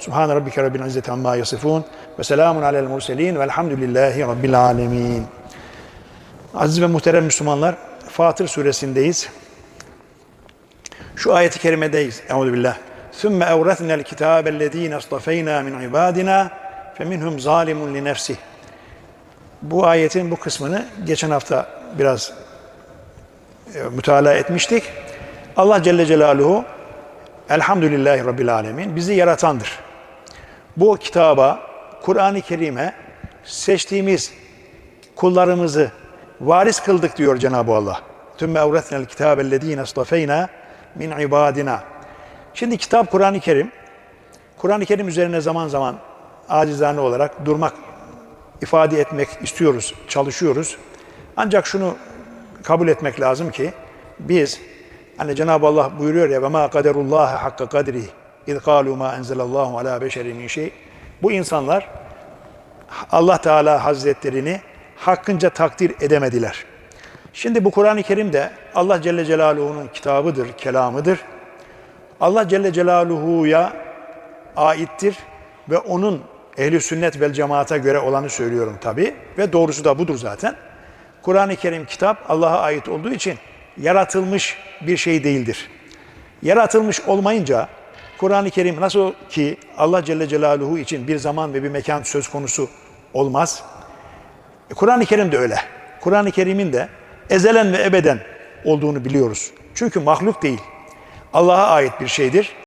Subhan rabbike rabbil izzeti amma yasifun ve selamun alel murselin velhamdülillahi rabbil alemin. Aziz ve muhterem Müslümanlar, Fatır suresindeyiz. Şu ayeti kerimedeyiz. Euzu billah. Sümme evretnel kitabellezine istafeyna min ibadina feminhum zalimun li nefsih. Bu ayetin bu kısmını geçen hafta biraz e, mütalaa etmiştik. Allah Celle Celaluhu Elhamdülillahi Rabbil Alemin bizi yaratandır. Bu kitaba, Kur'an-ı Kerim'e seçtiğimiz kullarımızı varis kıldık diyor Cenab-ı Allah. Tümme evretnel kitabellezine istafeyna min ibadina. Şimdi kitap Kur'an-ı Kerim. Kur'an-ı Kerim üzerine zaman zaman acizane olarak durmak, ifade etmek istiyoruz, çalışıyoruz. Ancak şunu kabul etmek lazım ki biz hani Cenab-ı Allah buyuruyor ya ve ma kaderullah hakka kadri iz kalu ma enzelallahu ala beşerin min şey. Bu insanlar Allah Teala Hazretlerini hakkınca takdir edemediler. Şimdi bu Kur'an-ı Kerim de Allah Celle Celaluhu'nun kitabıdır, kelamıdır. Allah Celle Celaluhu'ya aittir ve onun ehli sünnet vel cemaate göre olanı söylüyorum tabi ve doğrusu da budur zaten. Kur'an-ı Kerim kitap Allah'a ait olduğu için yaratılmış bir şey değildir. Yaratılmış olmayınca Kur'an-ı Kerim nasıl ki Allah Celle Celaluhu için bir zaman ve bir mekan söz konusu olmaz. E, Kur'an-ı Kerim de öyle. Kur'an-ı Kerim'in de ezelen ve ebeden olduğunu biliyoruz. Çünkü mahluk değil. Allah'a ait bir şeydir.